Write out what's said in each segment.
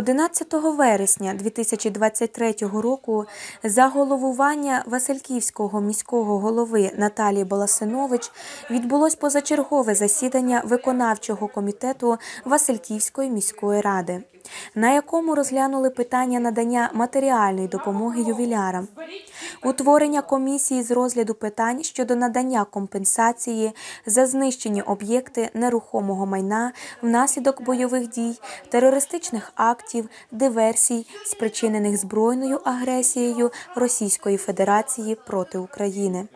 11 вересня 2023 року за головування Васильківського міського голови Наталії Баласинович відбулось позачергове засідання виконавчого комітету Васильківської міської ради, на якому розглянули питання надання матеріальної допомоги ювілярам, утворення комісії з розгляду питань щодо надання компенсації за знищені об'єкти нерухомого майна внаслідок бойових дій, терористичних актів, диверсій, спричинених збройною агресією Російської Федерації проти України.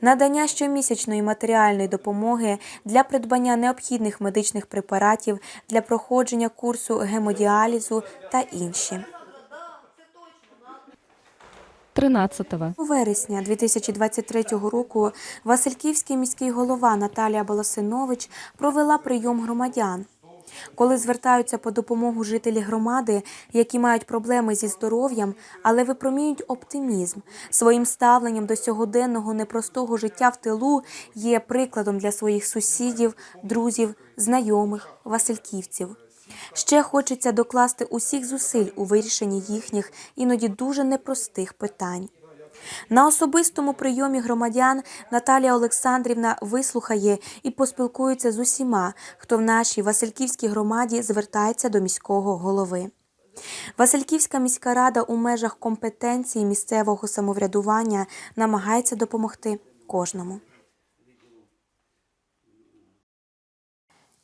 Надання щомісячної матеріальної допомоги для придбання необхідних медичних препаратів для проходження курсу гемодіалізу та інші. 13-го. У вересня 2023 року Васильківський міський голова Наталія Баласинович провела прийом громадян. Коли звертаються по допомогу жителі громади, які мають проблеми зі здоров'ям, але випромінюють оптимізм, своїм ставленням до сьогоденного непростого життя в тилу є прикладом для своїх сусідів, друзів, знайомих, васильківців. Ще хочеться докласти усіх зусиль у вирішенні їхніх іноді дуже непростих питань. На особистому прийомі громадян Наталія Олександрівна вислухає і поспілкується з усіма, хто в нашій Васильківській громаді звертається до міського голови. Васильківська міська рада у межах компетенції місцевого самоврядування намагається допомогти кожному.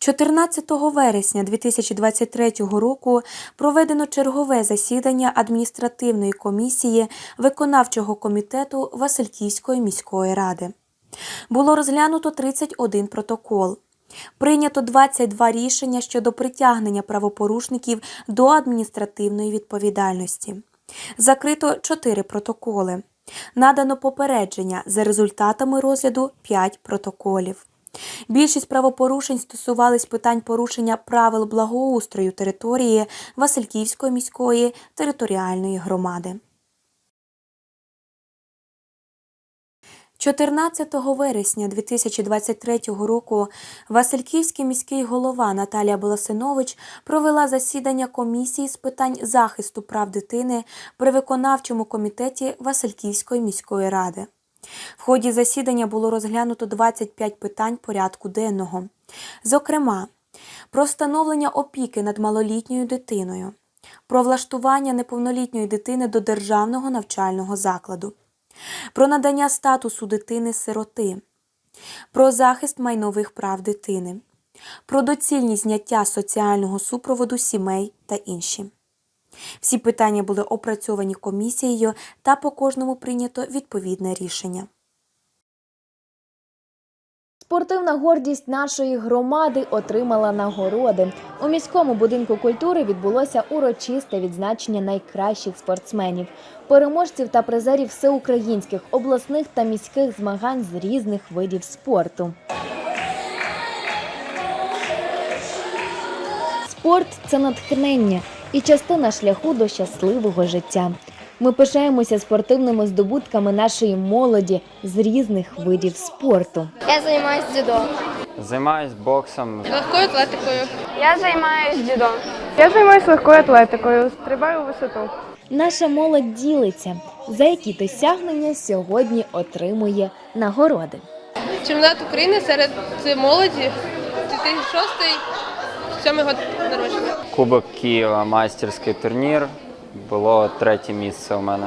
14 вересня 2023 року проведено чергове засідання адміністративної комісії виконавчого комітету Васильківської міської ради. Було розглянуто 31 протокол. Прийнято 22 рішення щодо притягнення правопорушників до адміністративної відповідальності. Закрито 4 протоколи. Надано попередження за результатами розгляду 5 протоколів. Більшість правопорушень стосувались питань порушення правил благоустрою території Васильківської міської територіальної громади. 14 вересня 2023 року Васильківський міський голова Наталія Боласинович провела засідання комісії з питань захисту прав дитини при виконавчому комітеті Васильківської міської ради. В ході засідання було розглянуто 25 питань порядку денного. Зокрема, про встановлення опіки над малолітньою дитиною, про влаштування неповнолітньої дитини до державного навчального закладу, про надання статусу дитини-сироти, про захист майнових прав дитини, про доцільність зняття соціального супроводу сімей та інші. Всі питання були опрацьовані комісією та по кожному прийнято відповідне рішення. Спортивна гордість нашої громади отримала нагороди. У міському будинку культури відбулося урочисте відзначення найкращих спортсменів, переможців та призерів всеукраїнських, обласних та міських змагань з різних видів спорту. Спорт це натхнення і частина шляху до щасливого життя. Ми пишаємося спортивними здобутками нашої молоді з різних видів спорту. Я займаюся дзюдо. Займаюсь боксом. легкою атлетикою. Я займаюся дзюдо. Я займаюся легкою атлетикою, стрибаю у висоту. Наша молодь ділиться, за які досягнення сьогодні отримує нагороди. Чемпіонат України серед молоді 2006 7 год народження. Кубок Києва, майстерський турнір. Було третє місце у мене.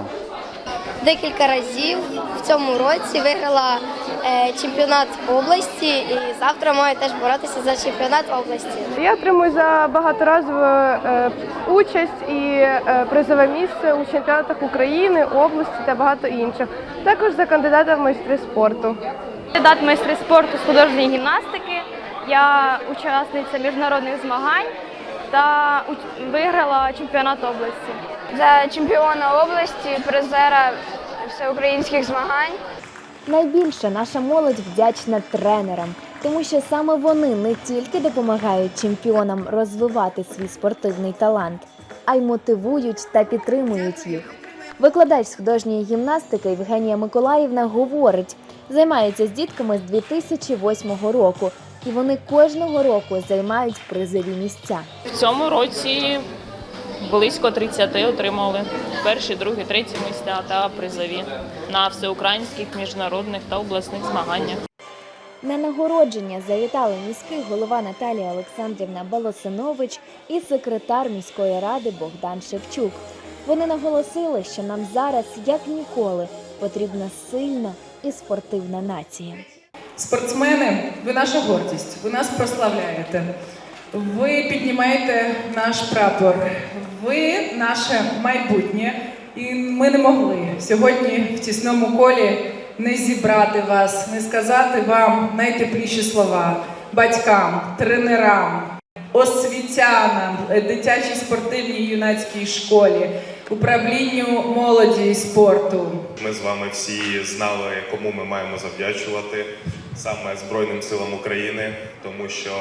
Декілька разів в цьому році виграла е, чемпіонат області і завтра маю теж боротися за чемпіонат області. Я отримую за багаторазову е, участь і е, призове місце у чемпіонатах України, області та багато інших. Також за кандидата в майстри спорту. Кандидат майстри спорту з художньої гімнастики. Я учасниця міжнародних змагань та виграла чемпіонат області. за чемпіона області, призера всеукраїнських змагань. Найбільше наша молодь вдячна тренерам, тому що саме вони не тільки допомагають чемпіонам розвивати свій спортивний талант, а й мотивують та підтримують їх. Викладач з художньої гімнастики Євгенія Миколаївна говорить, займається з дітками з 2008 року, і вони кожного року займають призові місця. В цьому році близько 30 отримали перші, другі, треті місця та призові на всеукраїнських, міжнародних та обласних змаганнях. На нагородження завітали міський голова Наталія Олександрівна Балосинович і секретар міської ради Богдан Шевчук. Вони наголосили, що нам зараз, як ніколи, потрібна сильна і спортивна нація. Спортсмени, ви наша гордість, ви нас прославляєте. Ви піднімаєте наш прапор, ви наше майбутнє. І ми не могли сьогодні в тісному колі не зібрати вас, не сказати вам найтепліші слова батькам, тренерам, освітянам, е, дитячій спортивній юнацькій школі, управлінню молоді і спорту. Ми з вами всі знали, кому ми маємо завдячувати саме Збройним силам України, тому що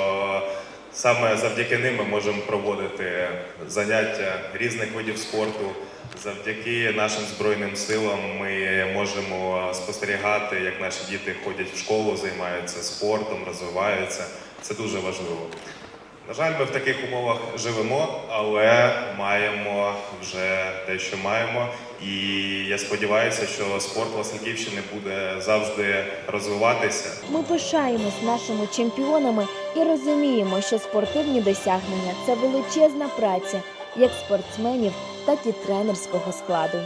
саме завдяки ним ми можемо проводити заняття різних видів спорту. Завдяки нашим збройним силам ми можемо спостерігати, як наші діти ходять в школу, займаються спортом, розвиваються. Це дуже важливо. На жаль, ми в таких умовах живемо, але маємо вже те, що маємо. І я сподіваюся, що спорт Васильківщини буде завжди розвиватися. Ми пишаємось нашими чемпіонами і розуміємо, що спортивні досягнення це величезна праця як спортсменів, так і тренерського складу.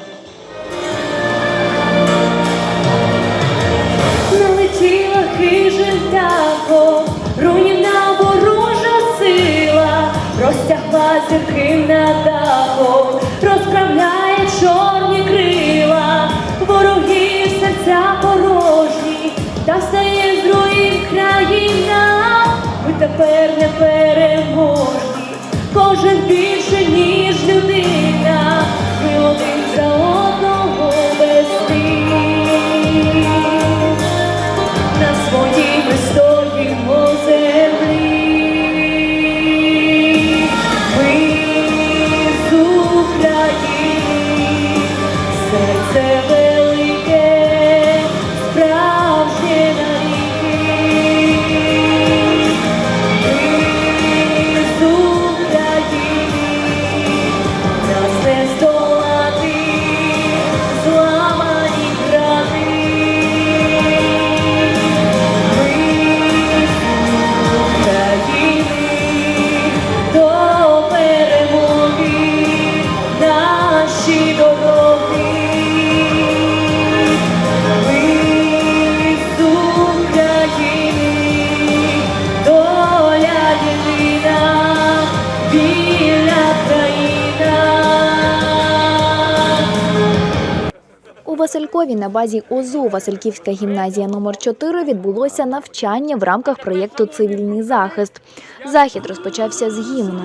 Налетіла хижим зірки над дахом, розправляє чорні крила, ворогів серця порожні, та встає з руїн країна, ми тепер не переможні, кожен більше, ніж людина, Василькові на базі ОЗУ Васильківська гімназія номер 4 відбулося навчання в рамках проєкту Цивільний захист. Захід розпочався з гімну.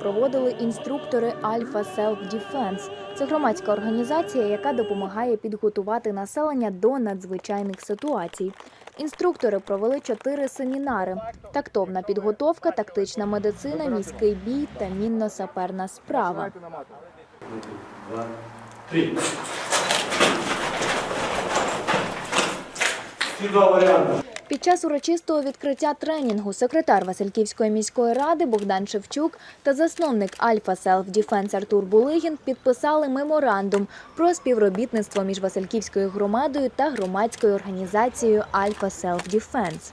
Проводили інструктори Alpha Self Defense. Це громадська організація, яка допомагає підготувати населення до надзвичайних ситуацій. Інструктори провели чотири семінари: тактовна підготовка, тактична медицина, міський бій та мінно-саперна справа. Під час урочистого відкриття тренінгу секретар Васильківської міської ради Богдан Шевчук та засновник Альфа Селф Діфенс Артур Булигін підписали меморандум про співробітництво між Васильківською громадою та громадською організацією Альфа Селф Defense.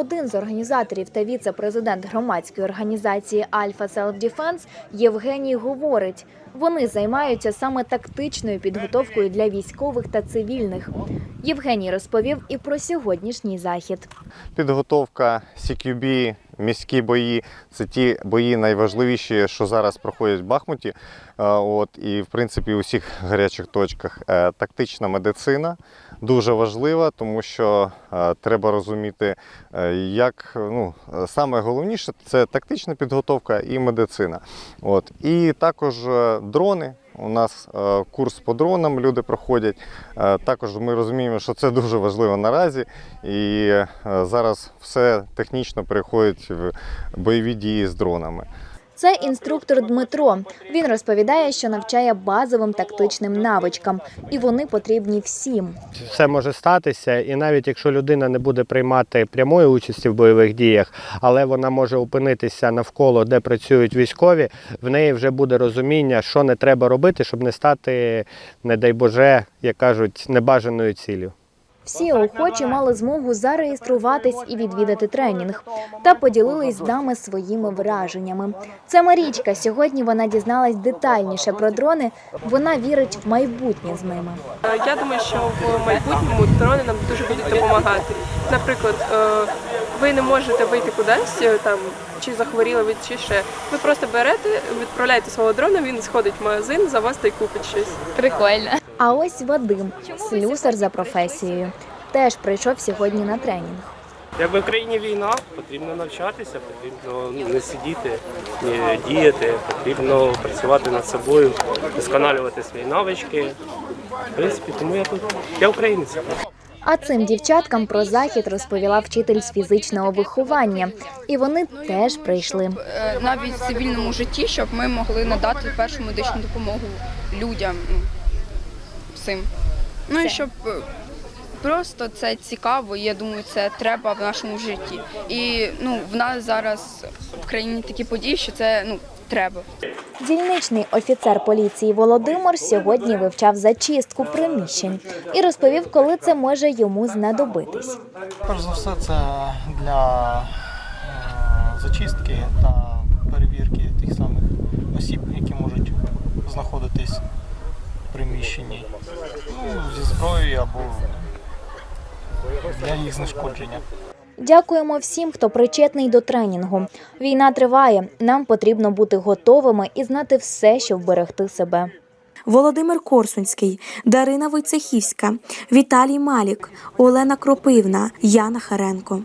Один з організаторів та віце-президент громадської організації Альфа Селф-Діфенс Євгеній говорить, вони займаються саме тактичною підготовкою для військових та цивільних. Євгеній розповів і про сьогоднішній захід. Підготовка CQB міські бої. Це ті бої найважливіші, що зараз проходять в Бахмуті. Е, От, і в принципі у всіх гарячих точках. Е, Тактична медицина дуже важлива, тому що е, треба розуміти, як ну, саме головніше це тактична підготовка і медицина. От. І також дрони. У нас е, курс по дронам люди проходять. Е, також ми розуміємо, що це дуже важливо наразі. І е, зараз все технічно переходить в бойові дії з дронами. Це інструктор Дмитро. Він розповідає, що навчає базовим тактичним навичкам, і вони потрібні всім. все може статися, і навіть якщо людина не буде приймати прямої участі в бойових діях, але вона може опинитися навколо, де працюють військові, в неї вже буде розуміння, що не треба робити, щоб не стати, не дай Боже, як кажуть, небажаною ціллю. Всі охочі мали змогу зареєструватись і відвідати тренінг та поділились з нами своїми враженнями. Це Марічка. Сьогодні вона дізналась детальніше про дрони. Вона вірить в майбутнє з ними. Я думаю, що в майбутньому дрони нам дуже будуть допомагати. Наприклад, е, ви не можете вийти кудись е, там чи захворіли ви, чи ще. Ви просто берете, відправляєте свого дрона, він сходить в магазин, за вас та й купить щось. Прикольно. А ось Вадим, слюсар за професією, теж прийшов сьогодні на тренінг. Якби в країні війна, потрібно навчатися, потрібно не сидіти, не діяти, потрібно працювати над собою, досконалювати свої навички. В принципі, тому я тут я українець. А цим дівчаткам про захід розповіла вчитель з фізичного виховання, і вони теж прийшли. Е, Навіть в цивільному житті, щоб ми могли надати першу медичну допомогу людям всім. Ну і щоб е, просто це цікаво, і я думаю, це треба в нашому житті. І ну, в нас зараз в країні такі події, що це ну, треба. Дільничний офіцер поліції Володимир сьогодні вивчав зачистку приміщень і розповів, коли це може йому знадобитись. Перш за все, це для е, зачистки та перевірки тих самих осіб, які можуть знаходитись приміщенні ну, зі зброєю або для їх знешкодження. Дякуємо всім, хто причетний до тренінгу. Війна триває. Нам потрібно бути готовими і знати все, щоб вберегти себе. Володимир Корсунський, Дарина Войцехівська, Віталій Малік, Олена Кропивна, Яна Харенко.